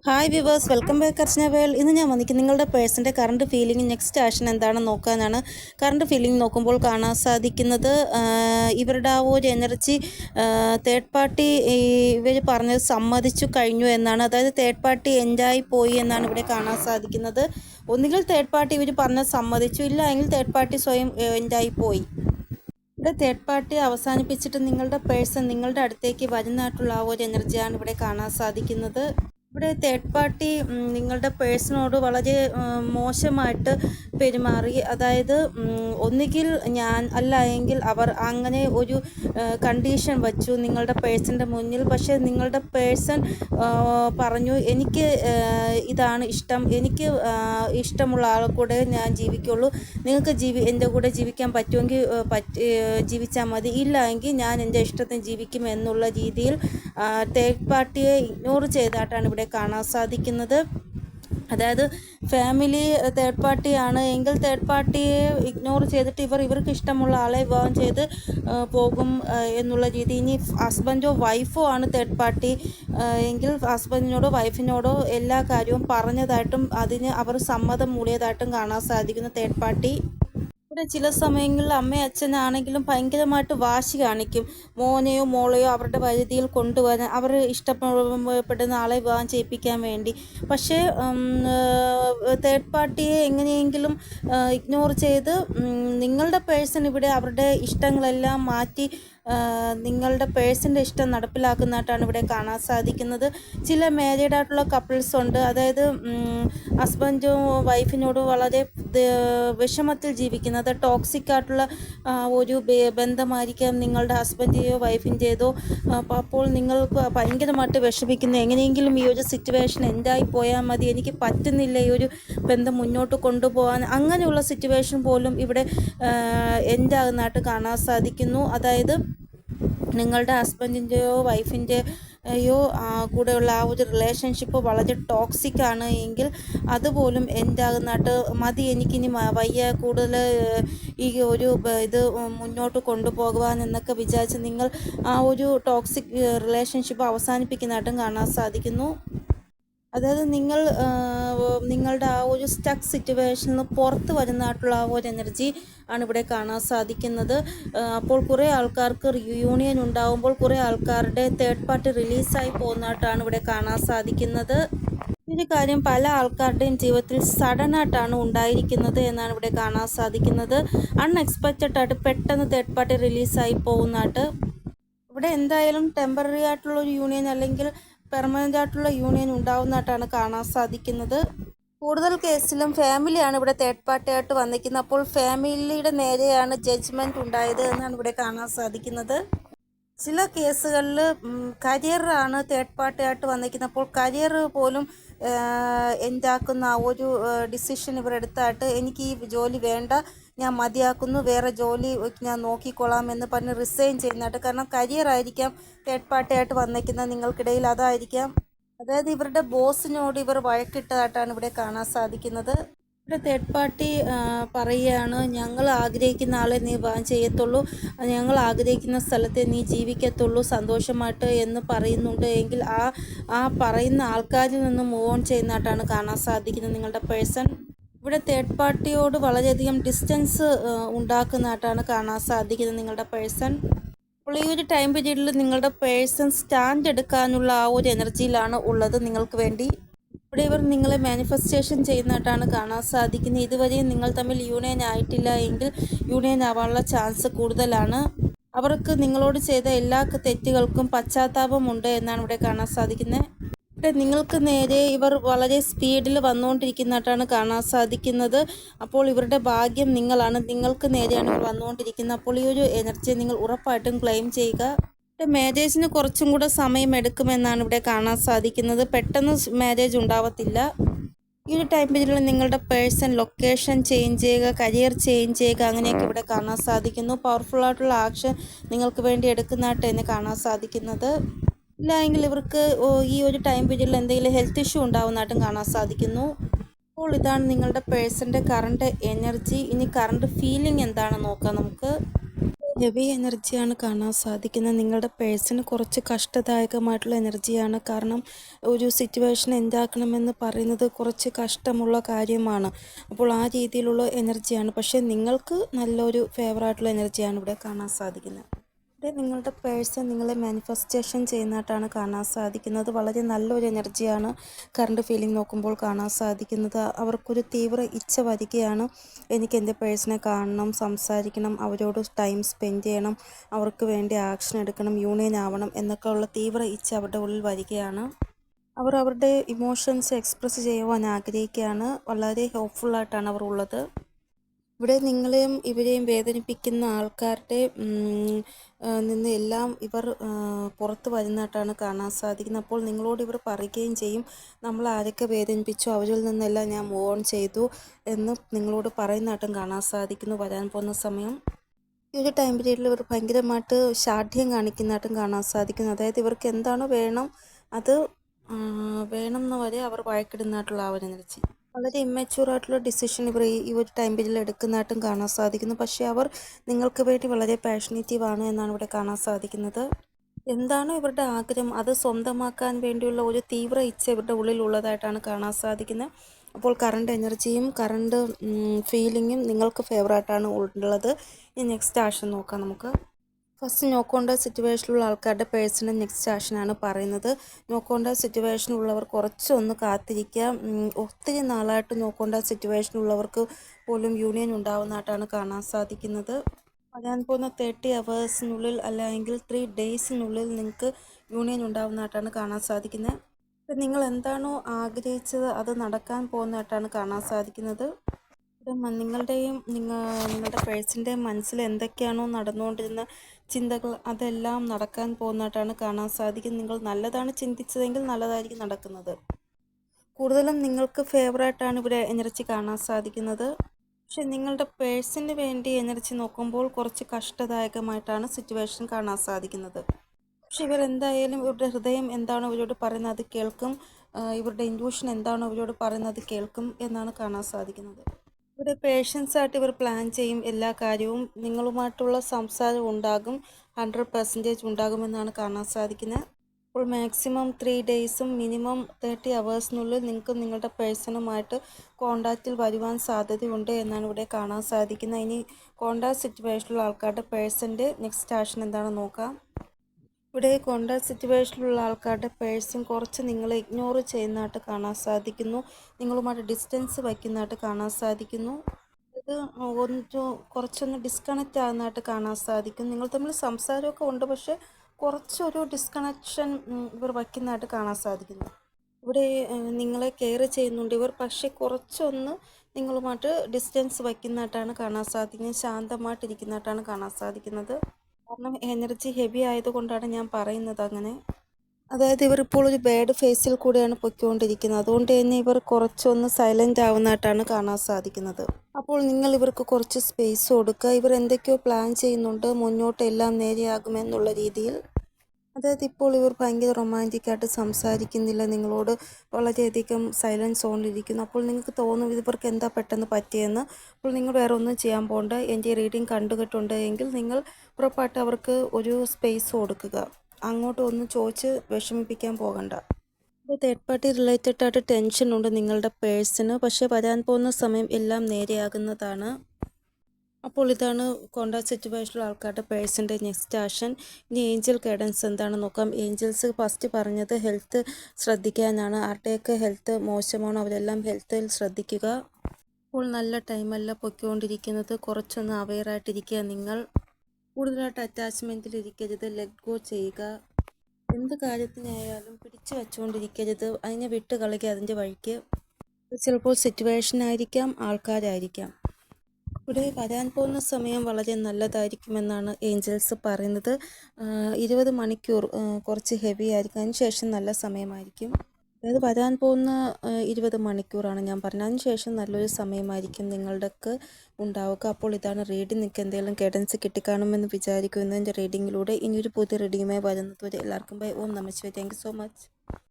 Hi viewers welcome back Archana world ഇന്ന് ഞാൻ വന്നിരിക്കും നിങ്ങളുടെ പേഴ്സന്റെ കറണ്ട് ഫീലിംഗ് നെക്സ്റ്റ് ആക്ഷൻ എന്താണെന്ന് നോക്കാനാണ്. കറണ്ട് ഫീലിംഗ് നോക്കുമ്പോൾ കാണാൻ സാധിക്കുന്നത് ഇവരുടെ ആ ഒരു എനർജി തേർഡ് പാർട്ടി ഇവർ പറഞ്ഞത് സമ്മതിച്ചു കഴിഞ്ഞു എന്നാണ്. അതായത് തേർഡ് പാർട്ടി എൻജായി പോയി എന്നാണ് ഇവിടെ കാണാൻ സാധിക്കുന്നത്. ഒന്നുകിൽ തേർഡ് പാർട്ടി ഇവർ പറഞ്ഞത് സമ്മതിച്ചു ഇല്ല എങ്കിൽ തേർഡ് പാർട്ടി സ്വയം എൻജായി പോയി. ഇവിടെ തേർഡ് പാർട്ടി അവസാനിപ്പിച്ചിട്ട് നിങ്ങളുടെ പേഴ്സൺ നിങ്ങളുടെ അടുത്തേക്ക് വരുന്നതായിട്ടുള്ള ആ ഒരു എനർജിയാണ് ഇവിടെ കാണാൻ സാധിക്കുന്നത്. ഇവിടെ തേർഡ് പാർട്ടി നിങ്ങളുടെ പേഴ്സണോട് വളരെ മോശമായിട്ട് പെരുമാറി. അതായത് ഒന്നുകിൽ ഞാൻ അല്ല എങ്കിൽ അവർ അങ്ങനെ ഒരു കണ്ടീഷൻ വച്ചു നിങ്ങളുടെ പേഴ്സന്റെ മുന്നിൽ. പക്ഷേ നിങ്ങളുടെ പേഴ്സൺ പറഞ്ഞു എനിക്ക് ഇതാണ് ഇഷ്ടം. എനിക്ക് ഇഷ്ടമുള്ള ആളെ കൂടെ ഞാൻ ജീവിക്കുള്ളൂ. നിങ്ങൾക്ക് ജീവി എന്റെ കൂടെ ജീവിക്കാൻ പറ്റുമെങ്കിൽ പറ്റി പറ്റ് ജീവിച്ചാൽ മതി. ഇല്ല എങ്കിൽ ഞാൻ എന്റെ ഇഷ്ടത്തിന് ജീവിക്കും എന്നുള്ള രീതിയിൽ തേർഡ് പാർട്ടിയെ ഇഗ്നോർ ചെയ്തായിട്ടാണ് ഇവിടെ കാണാൻ സാധിക്കുന്നത്. അതായത് ഫാമിലി തേർഡ് പാർട്ടിയാണ് എങ്കിൽ തേർഡ് പാർട്ടിയെ ഇഗ്നോർ ചെയ്തിട്ട് ഇവർ ഇവർക്ക് ഇഷ്ടമുള്ള ആളെ വിവാഹം ചെയ്ത് പോകും എന്നുള്ള രീതി. ഇനി ഹസ്ബൻഡോ വൈഫോ ആണ് തേർഡ് പാർട്ടി എങ്കിൽ ഹസ്ബൻഡിനോടോ വൈഫിനോടോ എല്ലാ കാര്യവും പറഞ്ഞതായിട്ടും അതിന് അവർ സമ്മതം മൂടിയതായിട്ടും കാണാൻ സാധിക്കുന്ന തേർഡ് പാർട്ടി ഇവിടെ ചില സമയങ്ങളിൽ അമ്മയും അച്ഛനാണെങ്കിലും ഭയങ്കരമായിട്ട് വാശി കാണിക്കും. മോനെയോ മോളെയോ അവരുടെ പരിധിയിൽ കൊണ്ടുവരാൻ അവർ ഇഷ്ടപ്പെടുന്ന ആളെ വിവാഹം ചെയ്യിപ്പിക്കാൻ വേണ്ടി. പക്ഷേ തേർഡ് പാർട്ടിയെ എങ്ങനെയെങ്കിലും ഇഗ്നോർ ചെയ്ത് നിങ്ങളുടെ പേഴ്സൺ ഇവിടെ അവരുടെ ഇഷ്ടങ്ങളെല്ലാം മാറ്റി നിങ്ങളുടെ പേഴ്സിന്റെ ഇഷ്ടം നടപ്പിലാക്കുന്നതായിട്ടാണ് ഇവിടെ കാണാൻ സാധിക്കുന്നത്. ചില മാരീഡ് ആയിട്ടുള്ള കപ്പിൾസ് ഉണ്ട്. അതായത് ഹസ്ബൻഡും വൈഫിനോടും വളരെ വിഷമത്തിൽ ജീവിക്കുന്നത്. ടോക്സിക് ആയിട്ടുള്ള ഒരു ബന്ധമായിരിക്കാം നിങ്ങളുടെ ഹസ്ബൻഡിന്റെയോ വൈഫിന്റേതോ അപ്പോൾ നിങ്ങൾക്ക് ഭയങ്കരമായിട്ട് വിഷമിക്കുന്നത് എങ്ങനെയെങ്കിലും ഈ ഒരു സിറ്റുവേഷൻ എന്തായി പോയാൽ മതി. എനിക്ക് പറ്റുന്നില്ല ഈ ഒരു ബന്ധം മുന്നോട്ട് കൊണ്ടുപോകാൻ. അങ്ങനെയുള്ള സിറ്റുവേഷൻ പോലും ഇവിടെ എന്റെ ആകുന്നതായിട്ട് കാണാൻ സാധിക്കുന്നു. അതായത് നിങ്ങളുടെ ഹസ്ബൻഡിന്റെയോ വൈഫിന്റെയോ കൂടെയുള്ള ആ ഒരു റിലേഷൻഷിപ്പ് വളരെ ടോക്സിക് ആണ് എങ്കിൽ അതുപോലും എന്താകുന്നതായിട്ട് മതി. എനിക്കിനി വയ്യ കൂടുതൽ ഈ ഒരു ഇത് മുന്നോട്ട് കൊണ്ടുപോകുവാൻ എന്നൊക്കെ വിചാരിച്ച് നിങ്ങൾ ആ ഒരു ടോക്സിക് റിലേഷൻഷിപ്പ് അവസാനിപ്പിക്കുന്നതായിട്ടും കാണാൻ സാധിക്കുന്നു. അതായത് നിങ്ങൾ നിങ്ങളുടെ ആ ഒരു സ്റ്റക്ക് സിറ്റുവേഷനിൽ നിന്ന് പുറത്ത് വരുന്നതായിട്ടുള്ള ആ ഒരു എനർജി ആണ് ഇവിടെ കാണാൻ സാധിക്കുന്നത്. അപ്പോൾ കുറേ ആൾക്കാർക്ക് റിയൂണിയൻ ഉണ്ടാകുമ്പോൾ കുറേ ആൾക്കാരുടെ തേർഡ് പാർട്ടി റിലീസായി പോകുന്നതായിട്ടാണ് ഇവിടെ കാണാൻ സാധിക്കുന്നത്. ഒരു കാര്യം പല ആൾക്കാരുടെയും ജീവിതത്തിൽ സഡനായിട്ടാണ് ഉണ്ടായിരിക്കുന്നത് എന്നാണ് ഇവിടെ കാണാൻ സാധിക്കുന്നത്. അൺഎക്സ്പെക്റ്റഡ് ആയിട്ട് പെട്ടെന്ന് തേർഡ് പാർട്ടി റിലീസായി പോകുന്നതായിട്ട്. ഇവിടെ എന്തായാലും ടെമ്പററി ആയിട്ടുള്ള ഒരു യൂണിയൻ അല്ലെങ്കിൽ പെർമനന്റ് ആയിട്ടുള്ള യൂണിയൻ ഉണ്ടാവുന്നതായിട്ടാണ് കാണാൻ സാധിക്കുന്നത്. കൂടുതൽ കേസിലും ഫാമിലിയാണ് ഇവിടെ തേർഡ് പാർട്ടി ആയിട്ട് വന്നിരിക്കുന്നത്. അപ്പോൾ ഫാമിലിയുടെ നേരെയാണ് ജഡ്ജ്മെന്റ് ഉണ്ടായത് എന്നാണ് ഇവിടെ കാണാൻ സാധിക്കുന്നത്. ചില കേസുകളിൽ കരിയറാണ് തേർഡ് പാർട്ടി ആയിട്ട് വന്നിരിക്കുന്നത്. അപ്പോൾ കരിയർ പോലും എന്താക്കുന്ന ഒരു ഡിസിഷൻ ഇവരെടുത്തായിട്ട് എനിക്ക് ഈ ജോലി വേണ്ട. ഞാൻ മതിയാക്കുന്നു വേറെ ജോലി ഞാൻ നോക്കിക്കൊള്ളാം എന്ന് പറഞ്ഞ് റിസൈൻ ചെയ്യുന്നതായിട്ട്. കാരണം കരിയർ ആയിരിക്കാം തേർഡ് പാർട്ടി ആയിട്ട് വന്നിരിക്കുന്നത് നിങ്ങൾക്കിടയിൽ അതായിരിക്കാം. അതായത് ഇവരുടെ ബോസിനോട് ഇവർ വഴക്കിട്ടതായിട്ടാണ് ഇവിടെ കാണാൻ സാധിക്കുന്നത്. ഇവിടെ തേർഡ് പാർട്ടി പറയുകയാണ് ഞങ്ങൾ ആഗ്രഹിക്കുന്ന ആളെ നീ ചെയ്യത്തുള്ളൂ. ഞങ്ങൾ ആഗ്രഹിക്കുന്ന സ്ഥലത്തെ നീ ജീവിക്കത്തുള്ളൂ സന്തോഷമായിട്ട് എന്ന് പറയുന്നുണ്ട്. എങ്കിൽ ആ ആ പറയുന്ന ആൾക്കാരിൽ നിന്ന് മൂവ് ഓൺ ചെയ്യുന്നതായിട്ടാണ് കാണാൻ സാധിക്കുന്നത് നിങ്ങളുടെ പേഴ്സൺ ഇവിടെ തേർഡ് പാർട്ടിയോട് വളരെയധികം ഡിസ്റ്റൻസ് ഉണ്ടാക്കുന്നതായിട്ടാണ് കാണാൻ സാധിക്കുന്നത് നിങ്ങളുടെ പേഴ്സൺ അപ്പോൾ ഈ ഒരു ടൈം പീരീഡിൽ നിങ്ങളുടെ പേഴ്സൺ സ്റ്റാൻഡ് എടുക്കാനുള്ള ആ ഒരു എനർജിയിലാണ് ഉള്ളത് നിങ്ങൾക്ക് വേണ്ടി. ഇവിടെ ഇവർ നിങ്ങളെ മാനിഫെസ്റ്റേഷൻ ചെയ്യുന്നതായിട്ടാണ് കാണാൻ സാധിക്കുന്നത്. ഇതുവരെയും നിങ്ങൾ തമ്മിൽ യൂണിയൻ ആയിട്ടില്ല എങ്കിൽ യൂണിയൻ ആവാനുള്ള ചാൻസ് കൂടുതലാണ്. അവർക്ക് നിങ്ങളോട് ചെയ്ത എല്ലാ തെറ്റുകൾക്കും പശ്ചാത്താപമുണ്ട് എന്നാണ് ഇവിടെ കാണാൻ സാധിക്കുന്നത്. നിങ്ങൾക്ക് നേരെ ഇവർ വളരെ സ്പീഡിൽ വന്നുകൊണ്ടിരിക്കുന്നതായിട്ടാണ് കാണാൻ സാധിക്കുന്നത്. അപ്പോൾ ഇവരുടെ ഭാഗ്യം നിങ്ങളാണ്. നിങ്ങൾക്ക് നേരെയാണ് ഇവർ വന്നുകൊണ്ടിരിക്കുന്നത്. അപ്പോൾ ഈ ഒരു എനർജി നിങ്ങൾ ഉറപ്പായിട്ടും ക്ലെയിം ചെയ്യുക. മാരേജിന് കുറച്ചും കൂടെ സമയം എടുക്കുമെന്നാണ് ഇവിടെ കാണാൻ സാധിക്കുന്നത്. പെട്ടെന്ന് മാരേജ് ഉണ്ടാവത്തില്ല. ഈ ഒരു ടൈം പീരീഡിൽ നിങ്ങളുടെ പേഴ്സൺ ലൊക്കേഷൻ ചേഞ്ച് ചെയ്യുക കരിയർ ചേഞ്ച് ചെയ്യുക അങ്ങനെയൊക്കെ ഇവിടെ കാണാൻ സാധിക്കുന്നു. പവർഫുൾ ആയിട്ടുള്ള ആക്ഷൻ നിങ്ങൾക്ക് വേണ്ടി എടുക്കുന്നതായിട്ട് തന്നെ കാണാൻ സാധിക്കുന്നത്. ഇല്ല എങ്കിൽ ഇവർക്ക് ഈ ഒരു ടൈം പീരീഡിൽ എന്തെങ്കിലും ഹെൽത്ത് ഇഷ്യൂ ഉണ്ടാവുന്നതായിട്ടും കാണാൻ സാധിക്കുന്നു. അപ്പോൾ ഇതാണ് നിങ്ങളുടെ പേഴ്സന്റെ കറണ്ട് എനർജി ഇനി കറണ്ട് ഫീലിംഗ് എന്താണ് നോക്കാം നമുക്ക്? ഹെവി എനർജിയാണ് കാണാൻ സാധിക്കുന്നത്. നിങ്ങളുടെ പേഴ്സണ് കുറച്ച് കഷ്ടദായകമായിട്ടുള്ള എനർജിയാണ് കാരണം ഒരു സിറ്റുവേഷൻ എന്താക്കണമെന്ന് പറയുന്നത് കുറച്ച് കഷ്ടമുള്ള കാര്യമാണ്. അപ്പോൾ ആ രീതിയിലുള്ള എനർജിയാണ് പക്ഷേ നിങ്ങൾക്ക് നല്ലൊരു ഫേവറായിട്ടുള്ള എനർജിയാണ് ഇവിടെ കാണാൻ സാധിക്കുന്നത്. ഇവിടെ നിങ്ങളുടെ പേഴ്സൺ നിങ്ങളെ മാനിഫെസ്റ്റേഷൻ ചെയ്യുന്നതായിട്ടാണ് കാണാൻ സാധിക്കുന്നത്. വളരെ നല്ലൊരു എനർജിയാണ് കറണ്ട് ഫീലിംഗ് നോക്കുമ്പോൾ കാണാൻ സാധിക്കുന്നത്. അവർക്കൊരു തീവ്ര ഇച്ഛ വരികയാണ്. എനിക്ക് എന്റെ പേഴ്സണെ കാണണം സംസാരിക്കണം അവരോട് ടൈം സ്പെൻഡ് ചെയ്യണം അവർക്ക് വേണ്ടി ആക്ഷൻ എടുക്കണം യൂണിയൻ ആവണം എന്നൊക്കെ ഉള്ള തീവ്ര ഇച്ഛ അവരുടെ ഉള്ളിൽ വരികയാണ്. അവർ അവരുടെ ഇമോഷൻസ് എക്സ്പ്രസ് ചെയ്യുവാൻ ആഗ്രഹിക്കുകയാണ്. വളരെ ഹോപ്പ്ഫുള്ളായിട്ടാണ് അവർ ഉള്ളത്. ഇവിടെ നിങ്ങളെയും ഇവരെയും വേദനിപ്പിക്കുന്ന ആൾക്കാരുടെ നിന്ന് എല്ലാം ഇവർ പുറത്ത് വരുന്നതായിട്ടാണ് കാണാൻ സാധിക്കുന്നത്. അപ്പോൾ നിങ്ങളോട് ഇവർ പറയുകയും ചെയ്യും നമ്മൾ ആരൊക്കെ വേദനിപ്പിച്ചു അവരിൽ നിന്നെല്ലാം ഞാൻ മൂവ് ഓൺ ചെയ്തു എന്ന് നിങ്ങളോട് പറയുന്നതായിട്ടും കാണാൻ സാധിക്കുന്നു വരാൻ പോകുന്ന സമയം. ഈ ഒരു ടൈം പീരീഡിൽ ഇവർ ഭയങ്കരമായിട്ട് ഷാഠ്യം കാണിക്കുന്നതായിട്ടും കാണാൻ സാധിക്കുന്നു. അതായത് ഇവർക്ക് എന്താണോ വേണം അത് വേണം എന്ന് വരെ അവർ വഴക്കിടുന്നതായിട്ടുള്ള ആ ഒരു എനർജി വളരെ ഇമ്മച്യൂർ ആയിട്ടുള്ള ഡിസിഷൻ ഇവർ ഈ ഒരു ടൈം പീരിയഡിൽ എടുക്കുന്നതായിട്ടും കാണാൻ സാധിക്കുന്നു. പക്ഷേ അവർ നിങ്ങൾക്ക് വേണ്ടി വളരെ പാഷനേറ്റീവ് ആണ് എന്നാണ് ഇവിടെ കാണാൻ സാധിക്കുന്നത്. എന്താണ് ഇവരുടെ ആഗ്രഹം. അത് സ്വന്തമാക്കാൻ വേണ്ടിയുള്ള ഒരു തീവ്ര ഇച്ഛ ഇവരുടെ ഉള്ളിലുള്ളതായിട്ടാണ് കാണാൻ സാധിക്കുന്നത്. അപ്പോൾ കറണ്ട് എനർജിയും കറണ്ട് ഫീലിങ്ങും നിങ്ങൾക്ക് ഫേവറായിട്ടാണ് ഉള്ളത്. ഇനി നെക്സ്റ്റ് ആഷൻ നോക്കാം നമുക്ക്. ഫസ്റ്റ് നോക്കോണ്ട സിറ്റുവേഷനിലുള്ള ആൾക്കാരുടെ പേഴ്സണൽ നെക്സ്റ്റ് ആക്ഷനാണ് പറയുന്നത്. നോക്കോണ്ട സിറ്റുവേഷനുള്ളവർ കുറച്ചൊന്ന് കാത്തിരിക്കുക. ഒത്തിരി നാളായിട്ട് നോക്കോണ്ട സിറ്റുവേഷനുള്ളവർക്ക് പോലും യൂണിയൻ ഉണ്ടാവുന്നതായിട്ടാണ് കാണാൻ സാധിക്കുന്നത്. വരാൻ പോകുന്ന തേർട്ടി അവേഴ്സിനുള്ളിൽ അല്ലെങ്കിൽ ത്രീ ഡേയ്സിനുള്ളിൽ നിങ്ങൾക്ക് യൂണിയൻ ഉണ്ടാവുന്നതായിട്ടാണ് കാണാൻ സാധിക്കുന്നത്. നിങ്ങൾ എന്താണോ ആഗ്രഹിച്ചത് അത് നടക്കാൻ പോകുന്നതായിട്ടാണ് കാണാൻ സാധിക്കുന്നത്. നിങ്ങളുടെയും നിങ്ങളുടെ പേഴ്സിന്റെയും മനസ്സിൽ എന്തൊക്കെയാണോ നടന്നുകൊണ്ടിരുന്ന ചിന്തകൾ അതെല്ലാം നടക്കാൻ പോകുന്നതായിട്ടാണ് കാണാൻ സാധിക്കും നിങ്ങൾ നല്ലതാണ് ചിന്തിച്ചതെങ്കിൽ നല്ലതായിരിക്കും നടക്കുന്നത്. കൂടുതലും നിങ്ങൾക്ക് ഫേവറായിട്ടാണ് ഇവിടെ എനർജി കാണാൻ സാധിക്കുന്നത്. പക്ഷെ നിങ്ങളുടെ പേഴ്സിന് വേണ്ടി എനർജി നോക്കുമ്പോൾ കുറച്ച് കഷ്ടദായകമായിട്ടാണ് സിറ്റുവേഷൻ കാണാൻ സാധിക്കുന്നത്. പക്ഷെ ഇവരെന്തായാലും ഇവരുടെ ഹൃദയം എന്താണ് ഇവരോട് പറയുന്നത് കേൾക്കും. ഇവരുടെ ഇൻഡ്യൂഷൻ എന്താണോ ഇവരോട് പറയുന്നത് കേൾക്കും എന്നാണ് കാണാൻ സാധിക്കുന്നത്. ഇവിടെ പേഷ്യൻസ് ആയിട്ട് ഇവർ പ്ലാൻ ചെയ്യും എല്ലാ കാര്യവും. നിങ്ങളുമായിട്ടുള്ള സംസാരം ഉണ്ടാകും. ഹൺഡ്രഡ് പെർസെന്റേജ് ഉണ്ടാകുമെന്നാണ് കാണാൻ സാധിക്കുന്നത്. അപ്പോൾ മാക്സിമം ത്രീ ഡേയ്സും മിനിമം തേർട്ടി അവേഴ്സിനുള്ളിൽ നിങ്ങൾക്ക് നിങ്ങളുടെ പേഴ്സണുമായിട്ട് കോണ്ടാക്റ്റിൽ വരുവാൻ സാധ്യതയുണ്ട് എന്നാണ് ഇവിടെ കാണാൻ സാധിക്കുന്നത്. ഇനി കോണ്ടാക്ട് സിറ്റുവേഷനിലുള്ള ആൾക്കാരുടെ പേഴ്സന്റെ നെക്സ്റ്റ് ആക്ഷൻ എന്താണെന്ന് നോക്കാം. ഇവിടെ കോണ്ടാക്ട് സിറ്റുവേഷനിലുള്ള ആൾക്കാരുടെ പേഴ്സൺ കുറച്ച് നിങ്ങളെ ഇഗ്നോർ ചെയ്യുന്നതായിട്ട് കാണാൻ സാധിക്കുന്നു. നിങ്ങളുമായിട്ട് ഡിസ്റ്റൻസ് വയ്ക്കുന്നതായിട്ട് കാണാൻ സാധിക്കുന്നു. ഇത് ഒന്ന് കുറച്ചൊന്ന് ഡിസ്കണക്റ്റ് ആകുന്നതായിട്ട് കാണാൻ സാധിക്കും. നിങ്ങൾ തമ്മിൽ സംസാരമൊക്കെ ഉണ്ട് പക്ഷേ കുറച്ചൊരു ഡിസ്കണക്ഷൻ ഇവർ വയ്ക്കുന്നതായിട്ട് കാണാൻ സാധിക്കുന്നു. ഇവിടെ നിങ്ങളെ കെയർ ചെയ്യുന്നുണ്ട് ഇവർ പക്ഷേ കുറച്ചൊന്ന് നിങ്ങളുമായിട്ട് ഡിസ്റ്റൻസ് വയ്ക്കുന്നതായിട്ടാണ് കാണാൻ സാധിക്കുന്നത്. ശാന്തമായിട്ടിരിക്കുന്നതായിട്ടാണ് കാണാൻ സാധിക്കുന്നത്. കാരണം എനർജി ഹെവി ആയതുകൊണ്ടാണ് ഞാൻ പറയുന്നത് അങ്ങനെ. അതായത് ഇവർ ഇപ്പോൾ ഒരു ബാഡ് ഫേസിൽ കൂടെയാണ് പൊയ്ക്കൊണ്ടിരിക്കുന്നത്. അതുകൊണ്ട് തന്നെ ഇവർ കുറച്ചൊന്ന് സൈലന്റ് ആവുന്നതായിട്ടാണ് കാണാൻ സാധിക്കുന്നത്. അപ്പോൾ നിങ്ങൾ ഇവർക്ക് കുറച്ച് സ്പേസ് കൊടുക്കുക. ഇവർ എന്തൊക്കെയോ പ്ലാൻ ചെയ്യുന്നുണ്ട്. മുന്നോട്ട് എല്ലാം നേരെയാകുമെന്നുള്ള രീതിയിൽ അതായത് ഇപ്പോൾ ഇവർ ഭയങ്കര റൊമാന്റിക്കായിട്ട് സംസാരിക്കുന്നില്ല നിങ്ങളോട് വളരെയധികം സൈലൻസ് സോണിലിരിക്കുന്നു അപ്പോൾ നിങ്ങൾക്ക് തോന്നും ഇവർക്ക് എന്താ പെട്ടെന്ന് പറ്റിയെന്ന്. അപ്പോൾ നിങ്ങൾ വേറെ ഒന്നും ചെയ്യാൻ പോകണ്ട എന്റെ റീഡിങ് കണ്ടുകിട്ടുണ്ട് എങ്കിൽ നിങ്ങൾ ഉറപ്പായിട്ട് അവർക്ക് ഒരു സ്പേസ് കൊടുക്കുക. അങ്ങോട്ട് ഒന്ന് ചോദിച്ച് വിഷമിപ്പിക്കാൻ പോകണ്ട. ഇപ്പോൾ തേർഡ് പാർട്ടി റിലേറ്റഡ് ആയിട്ട് ടെൻഷൻ ഉണ്ട് നിങ്ങളുടെ പേഴ്സിന് പക്ഷേ വരാൻ പോകുന്ന സമയം എല്ലാം നേരെയാകുന്നതാണ്. അപ്പോൾ ഇതാണ് കോണ്ടാക്ട് സിറ്റുവേഷനിലുള്ള ആൾക്കാരുടെ പേഴ്സിന്റെ നെക്സ്റ്റ് ആക്ഷൻ. ഇനി ഏഞ്ചൽ ഗൈഡൻസ് എന്താണ് നോക്കാം. ഏഞ്ചൽസ് ഫസ്റ്റ് പറഞ്ഞത് ഹെൽത്ത് ശ്രദ്ധിക്കാനാണ്. ആരുടെയൊക്കെ ഹെൽത്ത് മോശമാണോ അവരെല്ലാം ഹെൽത്തിൽ ശ്രദ്ധിക്കുക. ഇപ്പോൾ നല്ല ടൈമല്ല പൊയ്ക്കൊണ്ടിരിക്കുന്നത്. കുറച്ചൊന്ന് അവെയറായിട്ടിരിക്കുക നിങ്ങൾ. കൂടുതലായിട്ട് അറ്റാച്ച്മെന്റിൽ ഇരിക്കരുത്. ലെറ്റ് ഗോ ചെയ്യുക. എന്ത് കാര്യത്തിനായാലും പിടിച്ചു വെച്ചുകൊണ്ടിരിക്കരുത് അതിനെ വിട്ട് കളിക്കുക അതിന്റെ വഴിക്ക്. ചിലപ്പോൾ സിറ്റുവേഷൻ ആയിരിക്കാം ആൾക്കാരായിരിക്കാം. ഇവിടെ വരാൻ പോകുന്ന സമയം വളരെ നല്ലതായിരിക്കുമെന്നാണ് ഏഞ്ചൽസ് പറയുന്നത്. ഇരുപത് മണിക്കൂർ കുറച്ച് ഹെവി ആയിരിക്കും. അതിനുശേഷം നല്ല സമയമായിരിക്കും. അതായത് വരാൻ പോകുന്ന ഇരുപത് മണിക്കൂറാണ് ഞാൻ പറഞ്ഞത്. അതിനുശേഷം നല്ലൊരു സമയമായിരിക്കും നിങ്ങളുടെയൊക്കെ ഉണ്ടാവുക. അപ്പോൾ ഇതാണ് റീഡിംഗ് നിങ്ങൾക്ക് എന്തെങ്കിലും ഗൈഡൻസ് കിട്ടിക്കാണുമെന്ന് വിചാരിക്കുന്നു. എന്റെ റീഡിങ്ങിലൂടെ ഇനിയൊരു പുതിയ റീഡിങ്ങുമായി വരുന്നത് എല്ലാവർക്കും ബൈ ഓം നമസ്തേ താങ്ക് സോ മച്ച്